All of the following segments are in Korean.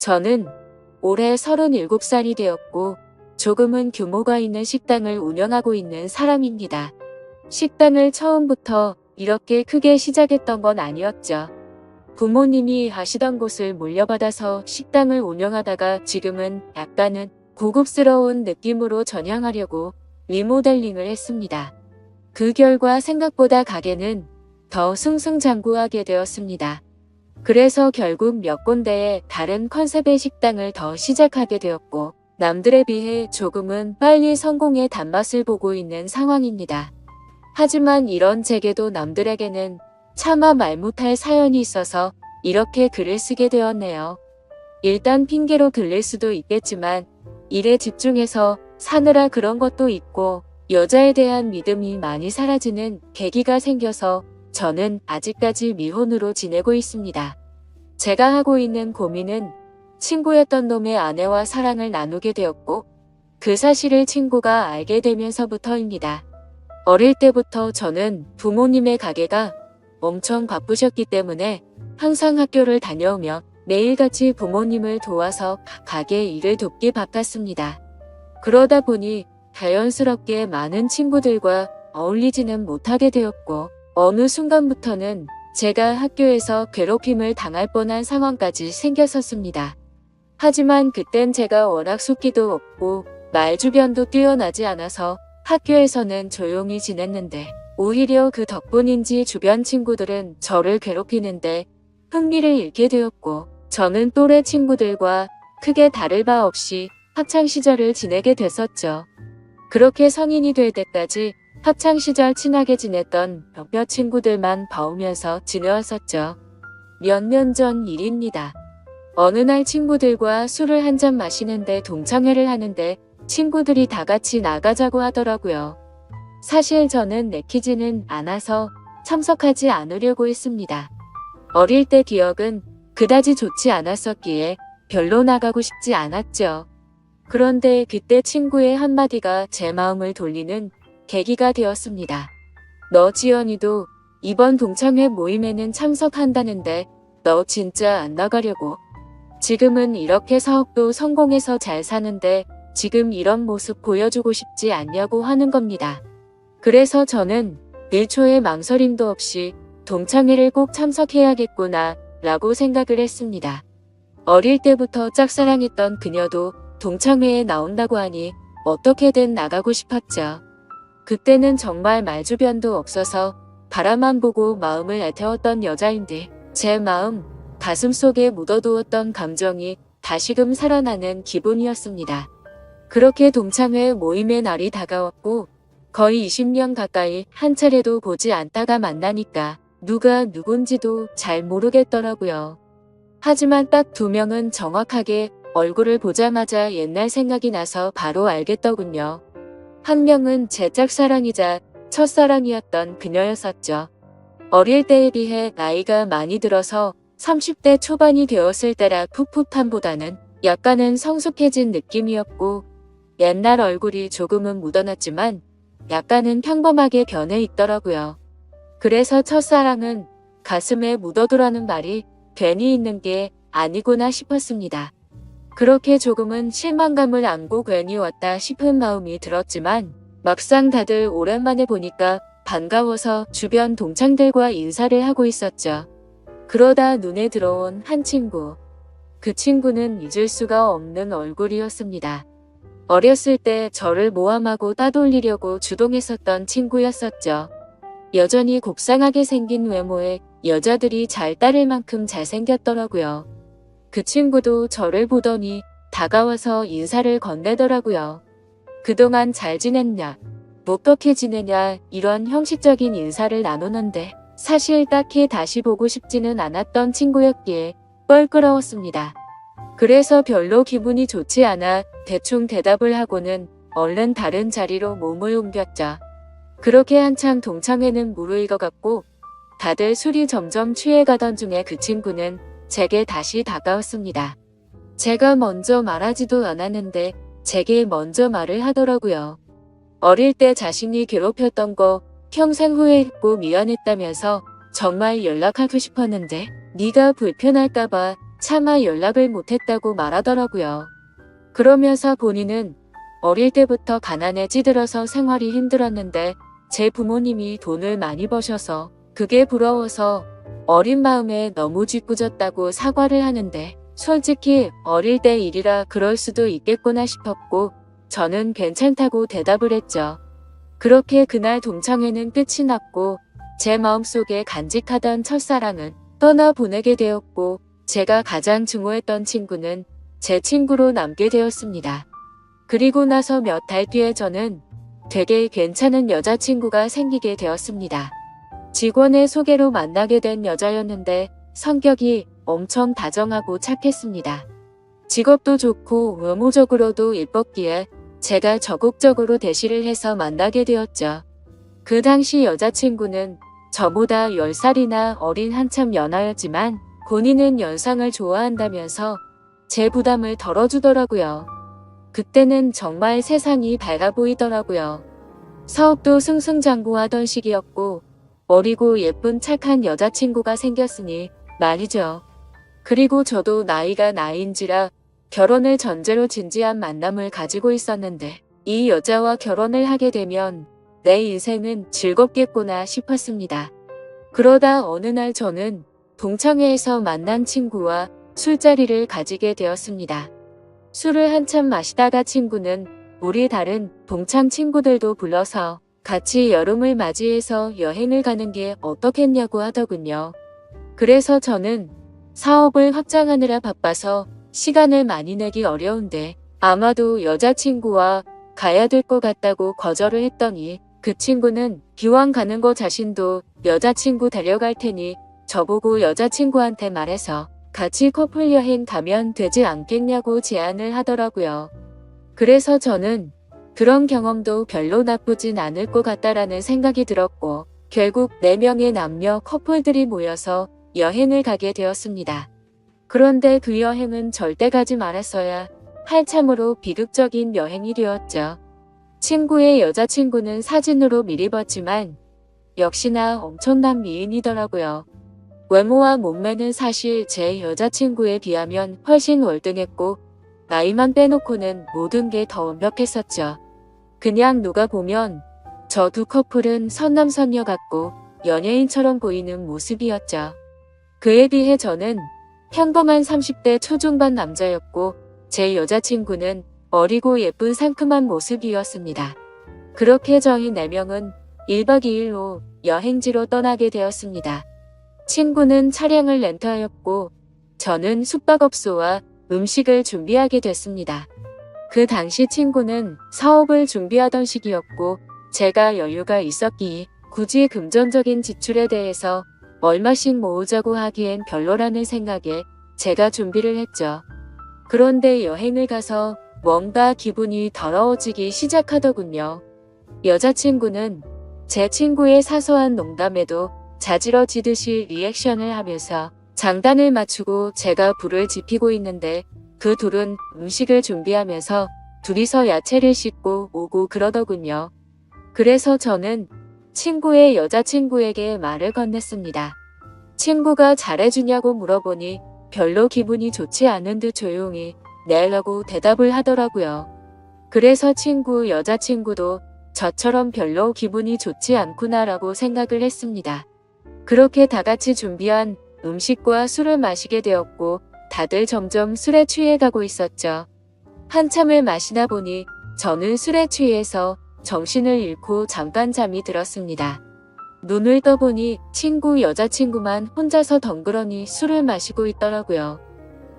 저는 올해 37살이 되었고 조금은 규모가 있는 식당을 운영하고 있는 사람입니다. 식당을 처음부터 이렇게 크게 시작했던 건 아니었죠. 부모님이 하시던 곳을 물려받아서 식당을 운영하다가 지금은 약간은 고급스러운 느낌으로 전향하려고 리모델링을 했습니다. 그 결과 생각보다 가게는 더 승승장구하게 되었습니다. 그래서 결국 몇 군데의 다른 컨셉의 식당을 더 시작하게 되었고 남들에 비해 조금은 빨리 성공의 단맛을 보고 있는 상황입니다. 하지만 이런 제게도 남들에게는 차마 말 못할 사연이 있어서 이렇게 글을 쓰게 되었네요. 일단 핑계로 들릴 수도 있겠지만 일에 집중해서 사느라 그런 것도 있고 여자에 대한 믿음이 많이 사라지는 계기가 생겨서 저는 아직까지 미혼으로 지내고 있습니다. 제가 하고 있는 고민은 친구였던 놈의 아내와 사랑을 나누게 되었고 그 사실을 친구가 알게 되면서부터입니다. 어릴 때부터 저는 부모님의 가게가 엄청 바쁘셨기 때문에 항상 학교를 다녀오며 매일같이 부모님을 도와서 가게 일을 돕기 바빴습니다. 그러다 보니 자연스럽게 많은 친구들과 어울리지는 못하게 되었고 어느 순간부터는 제가 학교에서 괴롭힘을 당할 뻔한 상황까지 생겼었습니다. 하지만 그땐 제가 워낙 숫기도 없고 말 주변도 뛰어나지 않아서 학교에서는 조용히 지냈는데 오히려 그 덕분인지 주변 친구들은 저를 괴롭히는데 흥미를 잃게 되었고 저는 또래 친구들과 크게 다를 바 없이 학창 시절을 지내게 됐었죠. 그렇게 성인이 될 때까지 학창 시절 친하게 지냈던 몇몇 친구들만 봐오면서 지내왔었죠. 몇 년 전 일입니다. 어느 날 친구들과 술을 한 잔 마시는데 동창회를 하는데 친구들이 다 같이 나가자고 하더라고요. 사실 저는 내키지는 않아서 참석하지 않으려고 했습니다. 어릴 때 기억은 그다지 좋지 않았었기에 별로 나가고 싶지 않았죠. 그런데 그때 친구의 한마디가 제 마음을 돌리는 계기가 되었습니다. 너 지연이도 이번 동창회 모임에는 참석한다는데 너 진짜 안 나가려고. 지금은 이렇게 사업도 성공해서 잘 사는데 지금 이런 모습 보여주고 싶지 않냐고 하는 겁니다. 그래서 저는 1초의 망설임도 없이 동창회를 꼭 참석해야겠구나 라고 생각을 했습니다. 어릴 때부터 짝사랑했던 그녀도 동창회에 나온다고 하니 어떻게든 나가고 싶었죠. 그때는 정말 말주변도 없어서 바라만 보고 마음을 애태웠던 여자인데 제 마음, 가슴 속에 묻어두었던 감정이 다시금 살아나는 기분이었습니다. 그렇게 동창회 모임의 날이 다가왔고 거의 20년 가까이 한 차례도 보지 않다가 만나니까 누가 누군지도 잘 모르겠더라고요. 하지만 딱 두 명은 정확하게 얼굴을 보자마자 옛날 생각이 나서 바로 알겠더군요. 한 명은 제 짝사랑이자 첫사랑이었던 그녀였었죠. 어릴 때에 비해 나이가 많이 들어서 30대 초반이 되었을 때라 풋풋함보다는 약간은 성숙해진 느낌이었고 옛날 얼굴이 조금은 묻어났지만 약간은 평범하게 변해 있더라고요. 그래서 첫사랑은 가슴에 묻어두라는 말이 괜히 있는 게 아니구나 싶었습니다. 그렇게 조금은 실망감을 안고 괜히 왔다 싶은 마음이 들었지만 막상 다들 오랜만에 보니까 반가워서 주변 동창들과 인사를 하고 있었죠. 그러다 눈에 들어온 한 친구. 그 친구는 잊을 수가 없는 얼굴이었습니다. 어렸을 때 저를 모함하고 따돌리려고 주동했었던 친구였었죠. 여전히 곱상하게 생긴 외모에 여자들이 잘 따를 만큼 잘생겼더라고요. 그 친구도 저를 보더니 다가와서 인사를 건네더라고요. 그동안 잘 지냈냐, 어떻게 지내냐 이런 형식적인 인사를 나누는데 사실 딱히 다시 보고 싶지는 않았던 친구였기에 뻘끄러웠습니다. 그래서 별로 기분이 좋지 않아 대충 대답을 하고는 얼른 다른 자리로 몸을 옮겼죠. 그렇게 한참 동창회는 무르익어갔고 다들 술이 점점 취해가던 중에 그 친구는 제게 다시 다가왔습니다. 제가 먼저 말하지도 않았는데 제게 먼저 말을 하더라고요. 어릴 때 자신이 괴롭혔던 거 평생 후회했고 미안했다면서 정말 연락하고 싶었는데 네가 불편할까봐 차마 연락을 못했다고 말하더라고요. 그러면서 본인은 어릴 때부터 가난에 찌들어서 생활이 힘들었는데 제 부모님이 돈을 많이 버셔서 그게 부러워서 어린 마음에 너무 짓궂었다고 사과를 하는데 솔직히 어릴 때 일이라 그럴 수도 있겠구나 싶었고 저는 괜찮다고 대답을 했죠. 그렇게 그날 동창회는 끝이 났고 제 마음속에 간직하던 첫사랑은 떠나 보내게 되었고 제가 가장 증오했던 친구는 제 친구로 남게 되었습니다. 그리고 나서 몇 달 뒤에 저는 되게 괜찮은 여자친구가 생기게 되었습니다. 직원의 소개로 만나게 된 여자였는데 성격이 엄청 다정하고 착했습니다. 직업도 좋고 외모적으로도 예뻤기에 제가 적극적으로 대시를 해서 만나게 되었죠. 그 당시 여자친구는 저보다 10살이나 어린 한참 연하였지만 본인은 연상을 좋아한다면서 제 부담을 덜어주더라고요. 그때는 정말 세상이 밝아 보이더라고요. 사업도 승승장구하던 시기였고 어리고 예쁜 착한 여자친구가 생겼으니 말이죠. 그리고 저도 나이가 나이인지라 결혼을 전제로 진지한 만남을 가지고 있었는데 이 여자와 결혼을 하게 되면 내 인생은 즐겁겠구나 싶었습니다. 그러다 어느 날 저는 동창회에서 만난 친구와 술자리를 가지게 되었습니다. 술을 한참 마시다가 친구는 우리 다른 동창 친구들도 불러서 같이 여름을 맞이해서 여행을 가는 게 어떻겠냐고 하더군요. 그래서 저는 사업을 확장하느라 바빠서 시간을 많이 내기 어려운데 아마도 여자친구와 가야 될 것 같다고 거절을 했더니 그 친구는 기왕 가는 거 자신도 여자친구 데려갈 테니 저보고 여자친구한테 말해서 같이 커플 여행 가면 되지 않겠냐고 제안을 하더라고요. 그래서 저는 그런 경험도 별로 나쁘진 않을 것 같다라는 생각이 들었고 결국 4명의 남녀 커플들이 모여서 여행을 가게 되었습니다. 그런데 그 여행은 절대 가지 말았어야 할 참으로 비극적인 여행이 되었죠. 친구의 여자친구는 사진으로 미리 봤지만 역시나 엄청난 미인이더라고요. 외모와 몸매는 사실 제 여자친구에 비하면 훨씬 월등했고 나이만 빼놓고는 모든 게 더 완벽했었죠. 그냥 누가 보면 저 두 커플은 선남선녀 같고 연예인처럼 보이는 모습이었죠. 그에 비해 저는 평범한 30대 초중반 남자였고 제 여자친구는 어리고 예쁜 상큼한 모습이었습니다. 그렇게 저희 4명은 1박 2일로 여행지로 떠나게 되었습니다. 친구는 차량을 렌트하였고 저는 숙박업소와 음식을 준비하게 됐습니다. 그 당시 친구는 사업을 준비하던 시기였고 제가 여유가 있었기에 굳이 금전적인 지출에 대해서 얼마씩 모으자고 하기엔 별로라는 생각에 제가 준비를 했죠. 그런데 여행을 가서 뭔가 기분이 더러워지기 시작하더군요. 여자친구는 제 친구의 사소한 농담에도 자지러지듯이 리액션을 하면서 장단을 맞추고 제가 불을 지피고 있는데 그 둘은 음식을 준비하면서 둘이서 야채를 씻고 오고 그러더군요. 그래서 저는 친구의 여자친구에게 말을 건넸습니다. 친구가 잘해주냐고 물어보니 별로 기분이 좋지 않은 듯 조용히 내라고 대답을 하더라고요. 그래서 친구 여자친구도 저처럼 별로 기분이 좋지 않구나라고 생각을 했습니다. 그렇게 다 같이 준비한 음식과 술을 마시게 되었고 다들 점점 술에 취해가고 있었죠. 한참을 마시다 보니 저는 술에 취해서 정신을 잃고 잠깐 잠이 들었습니다. 눈을 떠보니 친구 여자친구만 혼자서 덩그러니 술을 마시고 있더라고요.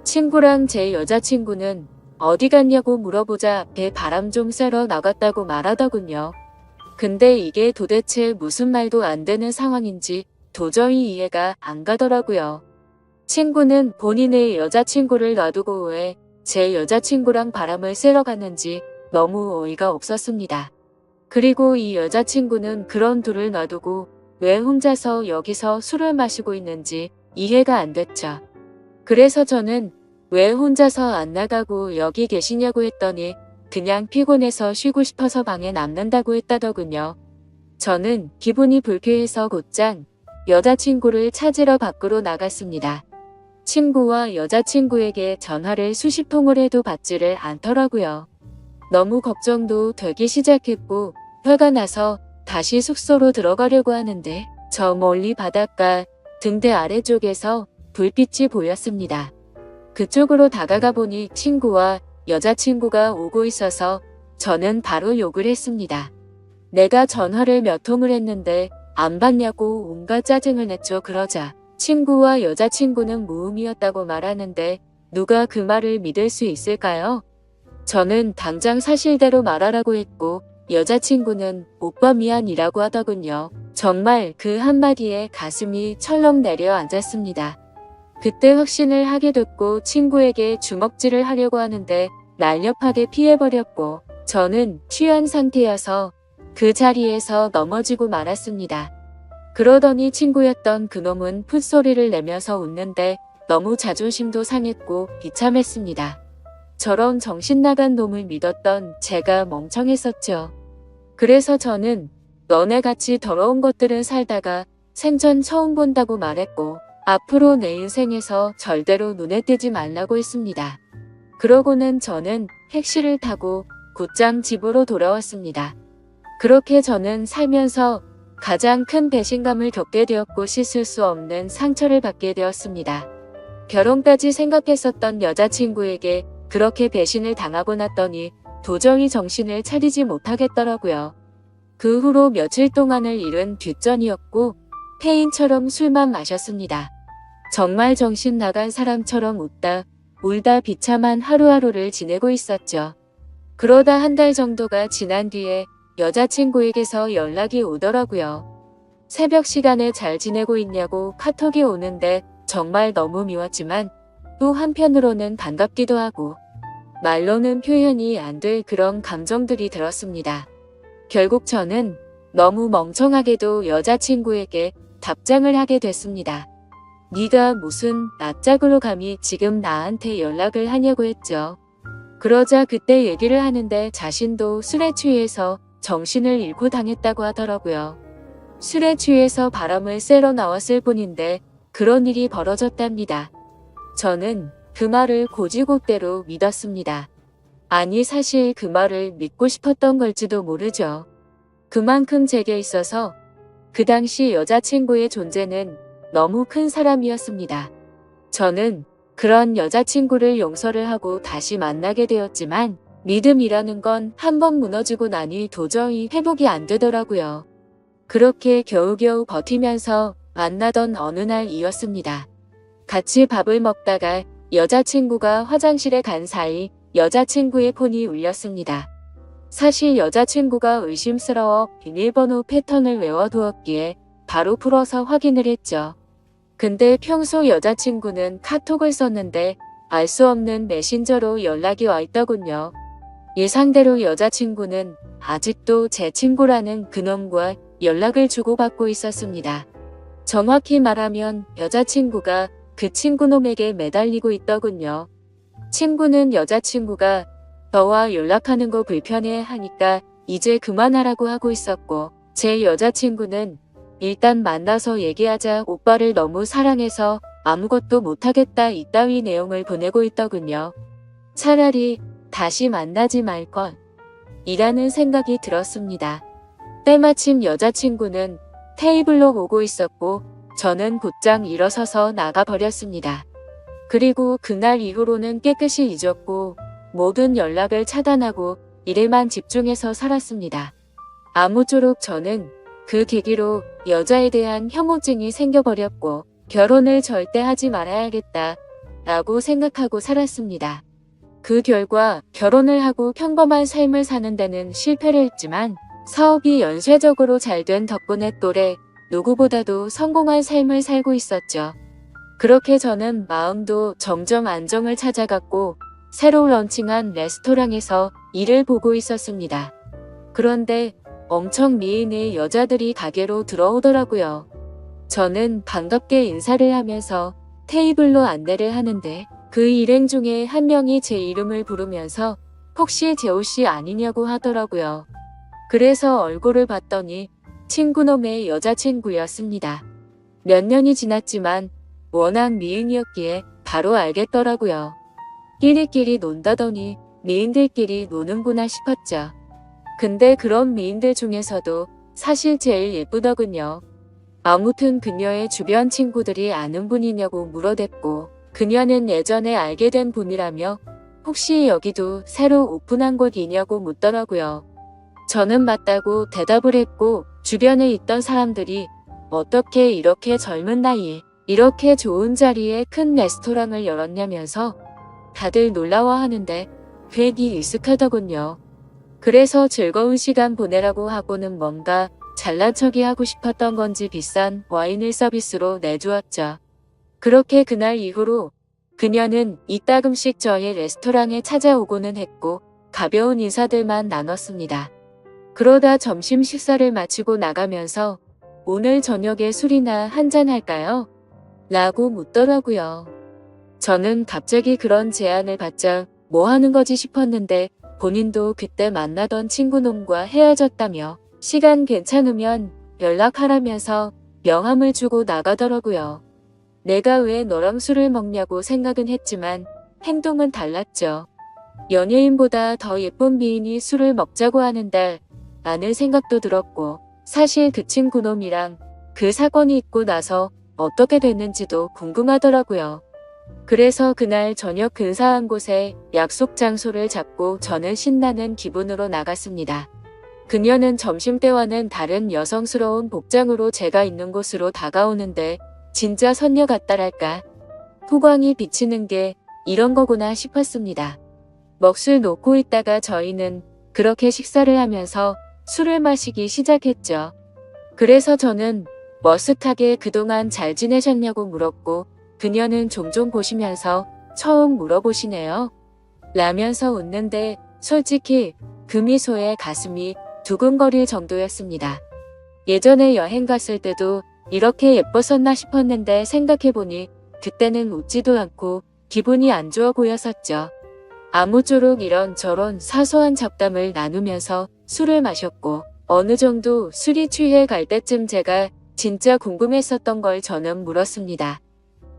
친구랑 제 여자친구는 어디 갔냐고 물어보자 배 바람 좀 쐬러 나갔다고 말하더군요. 근데 이게 도대체 무슨 말도 안 되는 상황인지 도저히 이해가 안 가더라고요. 친구는 본인의 여자친구를 놔두고 왜제 여자친구랑 바람을 쐬러 갔는지 너무 어이가 없었습니다. 그리고 이 여자친구는 그런 둘을 놔두고 왜 혼자서 여기서 술을 마시고 있는지 이해가 안 됐죠. 그래서 저는 왜 혼자서 안 나가고 여기 계시냐고 했더니 그냥 피곤해서 쉬고 싶어서 방에 남는다고 했다더군요. 저는 기분이 불쾌해서 곧장 여자친구를 찾으러 밖으로 나갔습니다. 친구와 여자친구에게 전화를 수십 통을 해도 받지를 않더라고요. 너무 걱정도 되기 시작했고 화가 나서 다시 숙소로 들어가려고 하는데 저 멀리 바닷가 등대 아래쪽에서 불빛이 보였습니다. 그쪽으로 다가가 보니 친구와 여자친구가 오고 있어서 저는 바로 욕을 했습니다. 내가 전화를 몇 통을 했는데 안 받냐고 온갖 짜증을 냈죠. 그러자 친구와 여자친구는 무음이었다고 말하는데 누가 그 말을 믿을 수 있을까요? 저는 당장 사실대로 말하라고 했고 여자친구는 오빠 미안이라고 하더군요. 정말 그 한마디에 가슴이 철렁 내려앉았습니다. 그때 확신을 하게 됐고 친구에게 주먹질을 하려고 하는데 날렵하게 피해버렸고 저는 취한 상태여서 그 자리에서 넘어지고 말았습니다. 그러더니 친구였던 그놈은 풋소리를 내면서 웃는데 너무 자존심도 상했고 비참했습니다. 저런 정신 나간 놈을 믿었던 제가 멍청했었죠. 그래서 저는 너네 같이 더러운 것들은 살다가 생전 처음 본다고 말했고 앞으로 내 인생에서 절대로 눈에 띄지 말라고 했습니다. 그러고는 저는 택시를 타고 곧장 집으로 돌아왔습니다. 그렇게 저는 살면서 가장 큰 배신감을 겪게 되었고 씻을 수 없는 상처를 받게 되었습니다. 결혼까지 생각했었던 여자친구에게 그렇게 배신을 당하고 났더니 도저히 정신을 차리지 못하겠더라고요. 그 후로 며칠 동안을 잃은 뒷전이었고 폐인처럼 술만 마셨습니다. 정말 정신 나간 사람처럼 웃다 울다 비참한 하루하루를 지내고 있었죠. 그러다 한 달 정도가 지난 뒤에 여자친구에게서 연락이 오더라고요. 새벽 시간에 잘 지내고 있냐고 카톡이 오는데 정말 너무 미웠지만 또 한편으로는 반갑기도 하고 말로는 표현이 안 될 그런 감정들이 들었습니다. 결국 저는 너무 멍청하게도 여자친구에게 답장을 하게 됐습니다. 네가 무슨 낯짝으로 감히 지금 나한테 연락을 하냐고 했죠. 그러자 그때 얘기를 하는데 자신도 술에 취해서 정신을 잃고 당했다고 하더라고요. 술에 취해서 바람을 쐬러 나왔을 뿐인데 그런 일이 벌어졌답니다. 저는 그 말을 고지고대로 믿었습니다. 아니 사실 그 말을 믿고 싶었던 걸지도 모르죠. 그만큼 제게 있어서 그 당시 여자친구의 존재는 너무 큰 사람이었습니다. 저는 그런 여자친구를 용서를 하고 다시 만나게 되었지만 믿음이라는 건 한 번 무너지고 나니 도저히 회복이 안 되더라고요. 그렇게 겨우겨우 버티면서 만나던 어느 날이었습니다. 같이 밥을 먹다가 여자친구가 화장실에 간 사이 여자친구의 폰이 울렸습니다. 사실 여자친구가 의심스러워 비밀번호 패턴을 외워두었기에 바로 풀어서 확인을 했죠. 근데 평소 여자친구는 카톡을 썼는데 알 수 없는 메신저로 연락이 와 있더군요. 예상대로 여자친구는 아직도 제 친구라는 그놈과 연락을 주고받고 있었습니다. 정확히 말하면 여자친구가 그 친구놈에게 매달리고 있더군요. 친구는 여자친구가 너와 연락하는 거 불편해 하니까 이제 그만하라고 하고 있었고 제 여자친구는 일단 만나서 얘기하자 오빠를 너무 사랑해서 아무것도 못하겠다 이따위 내용을 보내고 있더군요. 차라리 다시 만나지 말걸. 이라는 생각이 들었습니다. 때마침 여자친구는 테이블로 오고 있었고 저는 곧장 일어서서 나가버렸습니다. 그리고 그날 이후로는 깨끗이 잊었고 모든 연락을 차단하고 일에만 집중해서 살았습니다. 아무쪼록 저는 그 계기로 여자에 대한 혐오증이 생겨버렸고 결혼을 절대 하지 말아야겠다 라고 생각하고 살았습니다. 그 결과 결혼을 하고 평범한 삶을 사는 데는 실패를 했지만 사업이 연쇄적으로 잘 된 덕분에 또래 누구보다도 성공한 삶을 살고 있었죠. 그렇게 저는 마음도 점점 안정을 찾아갔고 새로 런칭한 레스토랑에서 일을 보고 있었습니다. 그런데 엄청 미인의 여자들이 가게로 들어오더라고요. 저는 반갑게 인사를 하면서 테이블로 안내를 하는데 그 일행 중에 한 명이 제 이름을 부르면서 혹시 재호 씨 아니냐고 하더라고요. 그래서 얼굴을 봤더니 친구놈의 여자친구였습니다. 몇 년이 지났지만 워낙 미인이었기에 바로 알겠더라고요. 끼리끼리 논다더니 미인들끼리 노는구나 싶었죠. 근데 그런 미인들 중에서도 사실 제일 예쁘더군요. 아무튼 그녀의 주변 친구들이 아는 분이냐고 물어댔고 그녀는 예전에 알게 된 분이라며 혹시 여기도 새로 오픈한 곳이냐고 묻더라고요. 저는 맞다고 대답을 했고 주변에 있던 사람들이 어떻게 이렇게 젊은 나이에 이렇게 좋은 자리에 큰 레스토랑을 열었냐면서 다들 놀라워하는데 괜히 익숙하더군요. 그래서 즐거운 시간 보내라고 하고는 뭔가 잘난 척이 하고 싶었던 건지 비싼 와인을 서비스로 내주었죠. 그렇게 그날 이후로 그녀는 이따금씩 저의 레스토랑에 찾아오고는 했고 가벼운 인사들만 나눴습니다. 그러다 점심 식사를 마치고 나가면서 오늘 저녁에 술이나 한잔 할까요? 라고 묻더라고요. 저는 갑자기 그런 제안을 받자 뭐 하는 거지 싶었는데 본인도 그때 만나던 친구놈과 헤어졌다며 시간 괜찮으면 연락하라면서 명함을 주고 나가더라고요. 내가 왜 너랑 술을 먹냐고 생각은 했지만 행동은 달랐죠. 연예인보다 더 예쁜 미인이 술을 먹자고 하는데 라는 생각도 들었고 사실 그 친구 놈이랑 그 사건이 있고 나서 어떻게 됐는지도 궁금하더라고요. 그래서 그날 저녁 근사한 곳에 약속 장소를 잡고 저는 신나는 기분으로 나갔습니다. 그녀는 점심때와는 다른 여성스러운 복장으로 제가 있는 곳으로 다가오는데 진짜 선녀 같다랄까. 후광이 비치는 게 이런 거구나 싶었습니다. 먹술 놓고 있다가 저희는 그렇게 식사를 하면서 술을 마시기 시작했죠. 그래서 저는 머쓱하게 그동안 잘 지내셨냐고 물었고 그녀는 종종 보시면서 처음 물어보시네요. 라면서 웃는데 솔직히 그 미소에 가슴이 두근거릴 정도였습니다. 예전에 여행 갔을 때도 이렇게 예뻤었나 싶었는데 생각해보니 그때는 웃지도 않고 기분이 안 좋아 보였었죠. 아무쪼록 이런 저런 사소한 잡담을 나누면서 술을 마셨고 어느 정도 술이 취해 갈 때쯤 제가 진짜 궁금했었던 걸 저는 물었습니다.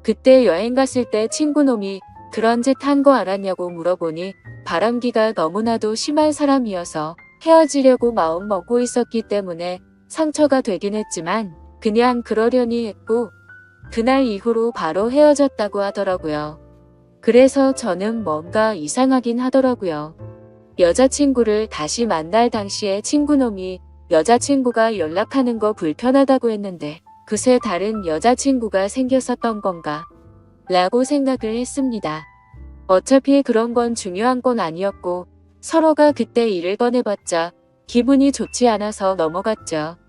그때 여행 갔을 때 친구놈이 그런 짓 한 거 알았냐고 물어보니 바람기가 너무나도 심한 사람이어서 헤어지려고 마음 먹고 있었기 때문에 상처가 되긴 했지만 그냥 그러려니 했고 그날 이후로 바로 헤어졌다고 하더라고요. 그래서 저는 뭔가 이상하긴 하더라고요. 여자친구를 다시 만날 당시에 친구놈이 여자친구가 연락하는 거 불편하다고 했는데 그새 다른 여자친구가 생겼었던 건가? 라고 생각을 했습니다. 어차피 그런 건 중요한 건 아니었고 서로가 그때 일을 꺼내봤자 기분이 좋지 않아서 넘어갔죠.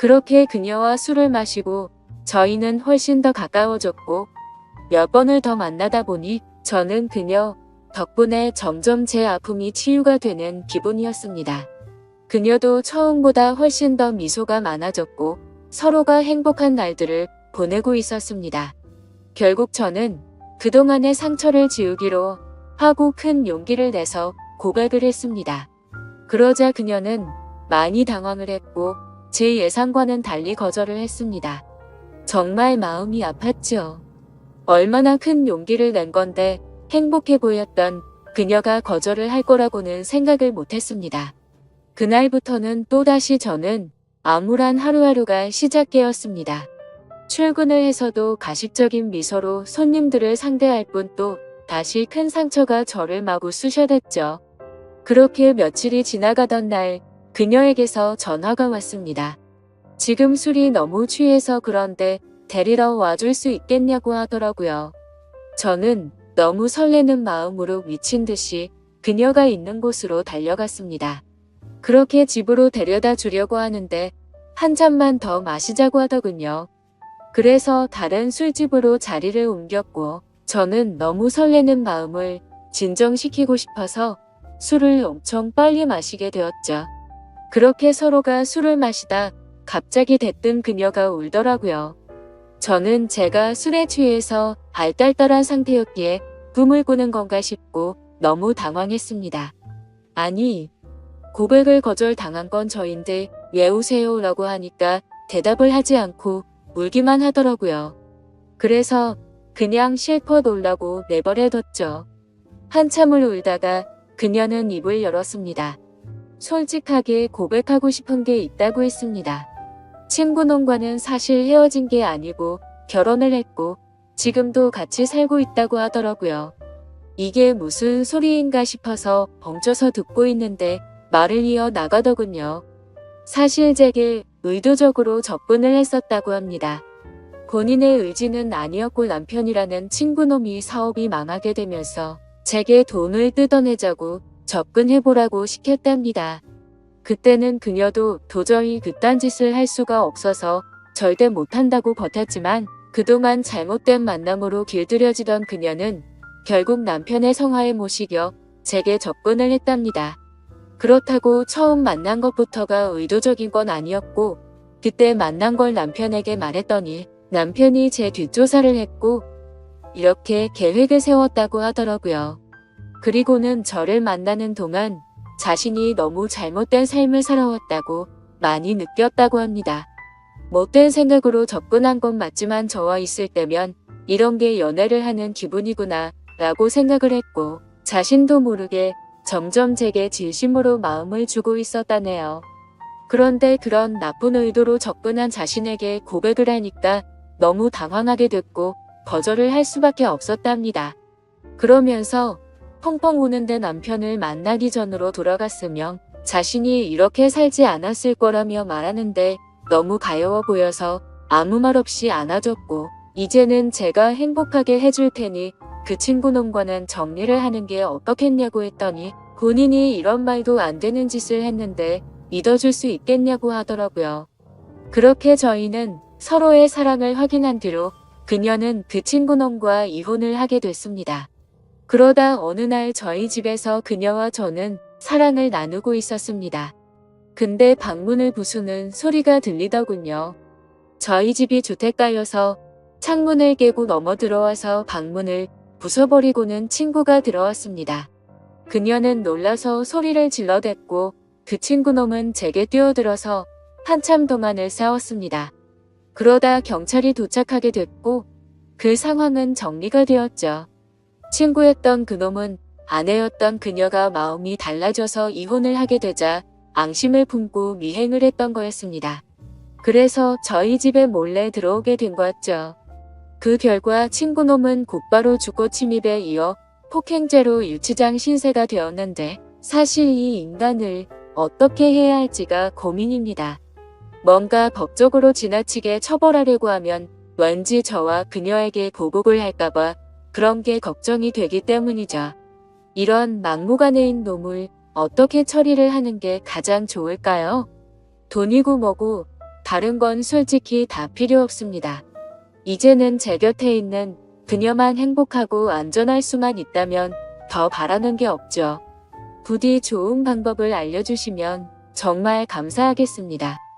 그렇게 그녀와 술을 마시고 저희는 훨씬 더 가까워졌고 몇 번을 더 만나다 보니 저는 그녀 덕분에 점점 제 아픔이 치유가 되는 기분이었습니다. 그녀도 처음보다 훨씬 더 미소가 많아졌고 서로가 행복한 날들을 보내고 있었습니다. 결국 저는 그동안의 상처를 지우기로 하고 큰 용기를 내서 고백을 했습니다. 그러자 그녀는 많이 당황을 했고 제 예상과는 달리 거절을 했습니다. 정말 마음이 아팠죠. 얼마나 큰 용기를 낸 건데 행복해 보였던 그녀가 거절을 할 거라고는 생각을 못했습니다. 그날부터는 또다시 저는 암울한 하루하루가 시작되었습니다. 출근을 해서도 가식적인 미소로 손님들을 상대할 뿐 또 다시 큰 상처가 저를 마구 쑤셔댔죠. 그렇게 며칠이 지나가던 날 그녀에게서 전화가 왔습니다. 지금 술이 너무 취해서 그런데 데리러 와줄 수 있겠냐고 하더라고요. 저는 너무 설레는 마음으로 미친 듯이 그녀가 있는 곳으로 달려갔습니다. 그렇게 집으로 데려다 주려고 하는데 한 잔만 더 마시자고 하더군요. 그래서 다른 술집으로 자리를 옮겼고 저는 너무 설레는 마음을 진정시키고 싶어서 술을 엄청 빨리 마시게 되었죠. 그렇게 서로가 술을 마시다 갑자기 대뜸 그녀가 울더라고요. 저는 제가 술에 취해서 알딸딸한 상태였기에 꿈을 꾸는 건가 싶고 너무 당황했습니다. 아니, 고백을 거절당한 건 저인데 왜 우세요? 라고 하니까 대답을 하지 않고 울기만 하더라고요. 그래서 그냥 실컷 놀라고 내버려뒀죠. 한참을 울다가 그녀는 입을 열었습니다. 솔직하게 고백하고 싶은 게 있다고 했습니다. 친구놈과는 사실 헤어진 게 아니고 결혼을 했고 지금도 같이 살고 있다고 하더라고요. 이게 무슨 소리인가 싶어서 벙쪄서 듣고 있는데 말을 이어 나가더군요. 사실 제게 의도적으로 접근을 했었다고 합니다. 본인의 의지는 아니었고 남편이라는 친구놈이 사업이 망하게 되면서 제게 돈을 뜯어내자고 접근해보라고 시켰답니다. 그때는 그녀도 도저히 그딴 짓을 할 수가 없어서 절대 못한다고 버텼지만 그동안 잘못된 만남으로 길들여지던 그녀는 결국 남편의 성화에 못 이겨 제게 접근을 했답니다. 그렇다고 처음 만난 것부터가 의도적인 건 아니었고 그때 만난 걸 남편에게 말했더니 남편이 제 뒷조사를 했고 이렇게 계획을 세웠다고 하더라고요. 그리고는 저를 만나는 동안 자신이 너무 잘못된 삶을 살아왔다고 많이 느꼈다고 합니다. 못된 생각으로 접근한 건 맞지만 저와 있을 때면 이런 게 연애를 하는 기분이구나 라고 생각을 했고 자신도 모르게 점점 제게 진심으로 마음을 주고 있었다네요. 그런데 그런 나쁜 의도로 접근한 자신에게 고백을 하니까 너무 당황하게 됐고 거절을 할 수밖에 없었답니다. 그러면서 펑펑 우는데 남편을 만나기 전으로 돌아갔으면 자신이 이렇게 살지 않았을 거라며 말하는데 너무 가여워 보여서 아무 말 없이 안아줬고 이제는 제가 행복하게 해줄 테니 그 친구 놈과는 정리를 하는 게 어떻겠냐고 했더니 본인이 이런 말도 안 되는 짓을 했는데 믿어줄 수 있겠냐고 하더라고요. 그렇게 저희는 서로의 사랑을 확인한 뒤로 그녀는 그 친구 놈과 이혼을 하게 됐습니다. 그러다 어느 날 저희 집에서 그녀와 저는 사랑을 나누고 있었습니다. 근데 방문을 부수는 소리가 들리더군요. 저희 집이 주택가여서 창문을 깨고 넘어 들어와서 방문을 부숴버리고는 친구가 들어왔습니다. 그녀는 놀라서 소리를 질러댔고 그 친구놈은 제게 뛰어들어서 한참 동안을 싸웠습니다. 그러다 경찰이 도착하게 됐고 그 상황은 정리가 되었죠. 친구였던 그놈은 아내였던 그녀가 마음이 달라져서 이혼을 하게 되자 앙심을 품고 미행을 했던 거였습니다. 그래서 저희 집에 몰래 들어오게 된 거였죠. 그 결과 친구놈은 곧바로 주거 침입에 이어 폭행죄로 유치장 신세가 되었는데 사실 이 인간을 어떻게 해야 할지가 고민입니다. 뭔가 법적으로 지나치게 처벌하려고 하면 왠지 저와 그녀에게 보복을 할까봐 그런 게 걱정이 되기 때문이죠. 이런 막무가내인 놈을 어떻게 처리를 하는 게 가장 좋을까요? 돈이고 뭐고 다른 건 솔직히 다 필요 없습니다. 이제는 제 곁에 있는 그녀만 행복하고 안전할 수만 있다면 더 바라는 게 없죠. 부디 좋은 방법을 알려주시면 정말 감사하겠습니다.